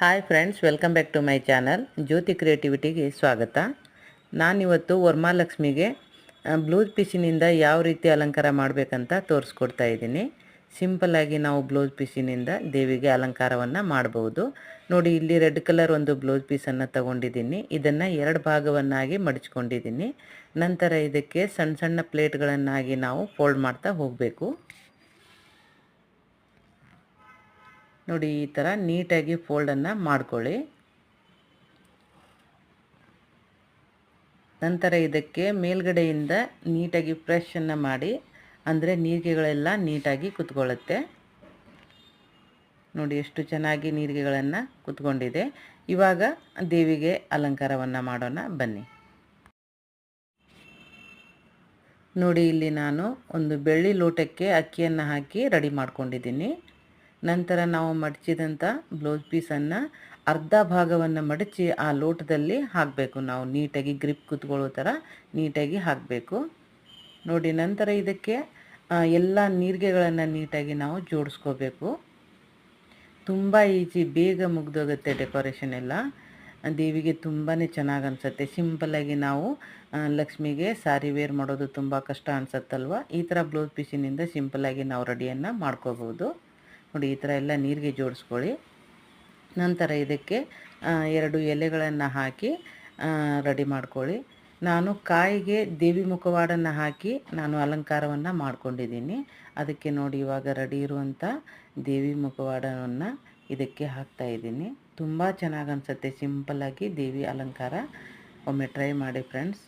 Hi friends welcome back to my channel Jyoti ಕ್ರಿಯೇಟಿವಿಟಿಗೆ ಸ್ವಾಗತ. ನಾನಿವತ್ತು ವರ್ಮಾಲಕ್ಷ್ಮಿಗೆ blouse ಪೀಸಿನಿಂದ ಯಾವ ರೀತಿ ಅಲಂಕಾರ ಮಾಡಬೇಕಂತ ತೋರಿಸ್ಕೊಡ್ತಾ ಇದ್ದೀನಿ. ಸಿಂಪಲ್ಲಾಗಿ ನಾವು ಬ್ಲೌಸ್ ಪೀಸಿನಿಂದ ದೇವಿಗೆ ಅಲಂಕಾರವನ್ನು ಮಾಡ್ಬೋದು. ನೋಡಿ, ಇಲ್ಲಿ ರೆಡ್ ಕಲರ್ ಒಂದು ಬ್ಲೌಸ್ ಪೀಸನ್ನು ತಗೊಂಡಿದ್ದೀನಿ. ಇದನ್ನು ಎರಡು ಭಾಗವನ್ನಾಗಿ ಮಡಚ್ಕೊಂಡಿದ್ದೀನಿ. ನಂತರ ಇದಕ್ಕೆ ಸಣ್ಣ ಸಣ್ಣ ಪ್ಲೇಟ್ಗಳನ್ನಾಗಿ ನಾವು ಫೋಲ್ಡ್ ಮಾಡ್ತಾ ಹೋಗಬೇಕು. ನೋಡಿ ಈ ಥರ ನೀಟಾಗಿ ಫೋಲ್ಡನ್ನು ಮಾಡ್ಕೊಳ್ಳಿ. ನಂತರ ಇದಕ್ಕೆ ಮೇಲ್ಗಡೆಯಿಂದ ನೀಟಾಗಿ ಪ್ರೆಶನ್ನು ಮಾಡಿ, ಅಂದರೆ ನೀರಿಗೆಗಳೆಲ್ಲ ನೀಟಾಗಿ ಕುತ್ಕೊಳ್ಳುತ್ತೆ. ನೋಡಿ ಎಷ್ಟು ಚೆನ್ನಾಗಿ ನೀರಿಗೆಗಳನ್ನು ಕುತ್ಕೊಂಡಿದೆ. ಇವಾಗ ದೇವಿಗೆ ಅಲಂಕಾರವನ್ನು ಮಾಡೋಣ, ಬನ್ನಿ. ನೋಡಿ ಇಲ್ಲಿ ನಾನು ಒಂದು ಬೆಳ್ಳಿ ಲೋಟಕ್ಕೆ ಅಕ್ಕಿಯನ್ನು ಹಾಕಿ ರೆಡಿ ಮಾಡ್ಕೊಂಡಿದ್ದೀನಿ. ನಂತರ ನಾವು ಮಡಚಿದಂಥ ಬ್ಲೌಸ್ ಪೀಸನ್ನು ಅರ್ಧ ಭಾಗವನ್ನು ಮಡಚಿ ಆ ಲೋಟದಲ್ಲಿ ಹಾಕಬೇಕು. ನಾವು ನೀಟಾಗಿ ಗ್ರಿಪ್ ಕುತ್ಕೊಳ್ಳೋ ಥರ ನೀಟಾಗಿ ಹಾಕಬೇಕು. ನೋಡಿ, ನಂತರ ಇದಕ್ಕೆ ಎಲ್ಲ ನೀರಿಗೆಗಳನ್ನು ನೀಟಾಗಿ ನಾವು ಜೋಡಿಸ್ಕೋಬೇಕು. ತುಂಬ ಈಜಿ, ಬೇಗ ಮುಗ್ದೋಗುತ್ತೆ ಡೆಕೋರೇಷನ್ ಎಲ್ಲ. ದೇವಿಗೆ ತುಂಬಾ ಚೆನ್ನಾಗಿ ಅನಿಸುತ್ತೆ. ಸಿಂಪಲ್ಲಾಗಿ ನಾವು ಲಕ್ಷ್ಮಿಗೆ ಸಾರಿ ವೇರ್ ಮಾಡೋದು ತುಂಬ ಕಷ್ಟ ಅನಿಸುತ್ತಲ್ವ? ಈ ಥರ ಬ್ಲೌಸ್ ಪೀಸಿನಿಂದ ಸಿಂಪಲಾಗಿ ನಾವು ರೆಡಿಯನ್ನು ಮಾಡ್ಕೋಬೋದು. ನೋಡಿ, ಈ ಥರ ಎಲ್ಲ ನೀರಿಗೆ ಜೋಡಿಸ್ಕೊಳ್ಳಿ. ನಂತರ ಇದಕ್ಕೆ ಎರಡು ಎಲೆಗಳನ್ನು ಹಾಕಿ ರೆಡಿ ಮಾಡ್ಕೊಳ್ಳಿ. ನಾನು ಕಾಯಿಗೆ ದೇವಿ ಮುಖವಾಡನ್ನು ಹಾಕಿ ನಾನು ಅಲಂಕಾರವನ್ನು ಮಾಡ್ಕೊಂಡಿದ್ದೀನಿ. ಅದಕ್ಕೆ ನೋಡಿ, ಇವಾಗ ರೆಡಿ ಇರುವಂಥ ದೇವಿ ಮುಖವಾಡವನ್ನು ಇದಕ್ಕೆ ಹಾಕ್ತಾ ಇದ್ದೀನಿ. ತುಂಬ ಚೆನ್ನಾಗಿ ಅನಿಸುತ್ತೆ. ಸಿಂಪಲ್ಲಾಗಿ ದೇವಿ ಅಲಂಕಾರ. ಒಮ್ಮೆ ಟ್ರೈ ಮಾಡಿ, ಫ್ರೆಂಡ್ಸ್.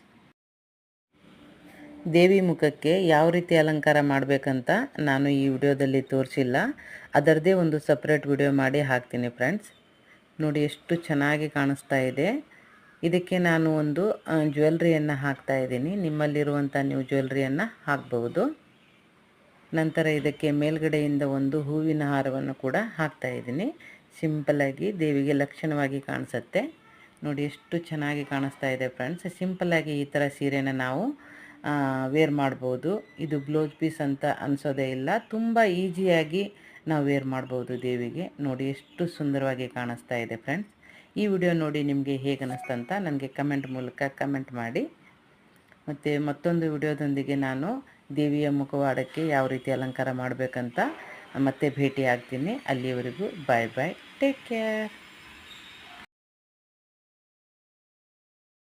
ದೇವಿ ಮುಖಕ್ಕೆ ಯಾವ ರೀತಿ ಅಲಂಕಾರ ಮಾಡಬೇಕಂತ ನಾನು ಈ ವಿಡಿಯೋದಲ್ಲಿ ತೋರಿಸಿಲ್ಲ. ಅದರದೇ ಒಂದು ಸಪ್ರೇಟ್ ವಿಡಿಯೋ ಮಾಡಿ ಹಾಕ್ತೀನಿ ಫ್ರೆಂಡ್ಸ್ ನೋಡಿ ಎಷ್ಟು ಚೆನ್ನಾಗಿ ಕಾಣಿಸ್ತಾ ಇದೆ. ಇದಕ್ಕೆ ನಾನು ಒಂದು ಜ್ಯುವೆಲ್ರಿಯನ್ನು ಹಾಕ್ತಾ ಇದ್ದೀನಿ. ನಿಮ್ಮಲ್ಲಿರುವಂಥ ನೀವು ಜ್ಯುವೆಲ್ರಿಯನ್ನು ಹಾಕ್ಬಹುದು. ನಂತರ ಇದಕ್ಕೆ ಮೇಲ್ಗಡೆಯಿಂದ ಒಂದು ಹೂವಿನ ಹಾರವನ್ನು ಕೂಡ ಹಾಕ್ತಾ ಇದ್ದೀನಿ. ಸಿಂಪಲಾಗಿ ದೇವಿಗೆ ಲಕ್ಷಣವಾಗಿ ಕಾಣಿಸುತ್ತೆ. ನೋಡಿ ಎಷ್ಟು ಚೆನ್ನಾಗಿ ಕಾಣಿಸ್ತಾ ಇದೆ ಫ್ರೆಂಡ್ಸ್ ಸಿಂಪಲ್ಲಾಗಿ ಈ ಥರ ಸೀರೆನ ನಾವು ವೇರ್ ಮಾಡ್ಬೋದು. ಇದು ಬ್ಲೌಸ್ ಪೀಸ್ ಅಂತ ಅನಿಸೋದೇ ಇಲ್ಲ. ತುಂಬ ಈಸಿಯಾಗಿ ನಾವು ವೇರ್ ಮಾಡ್ಬೋದು ದೇವಿಗೆ. ನೋಡಿ ಎಷ್ಟು ಸುಂದರವಾಗಿ ಕಾಣಿಸ್ತಾ ಇದೆ ಫ್ರೆಂಡ್ಸ್ ಈ ವಿಡಿಯೋ ನೋಡಿ ನಿಮಗೆ ಹೇಗೆ ಅನ್ನಿಸ್ತಂತ ನನಗೆ ಕಮೆಂಟ್ ಮೂಲಕ ಕಮೆಂಟ್ ಮಾಡಿ. ಮತ್ತು ಮತ್ತೊಂದು ವಿಡಿಯೋದೊಂದಿಗೆ ನಾನು ದೇವಿಯ ಮುಖವಾಡಕ್ಕೆ ಯಾವ ರೀತಿ ಅಲಂಕಾರ ಮಾಡಬೇಕಂತ ಮತ್ತೆ ಭೇಟಿ ಆಗ್ತೀನಿ ಅಲ್ಲಿಯವರೆಗೂ ಬಾಯ್ ಬಾಯ್ ಟೇಕ್ ಕೇರ್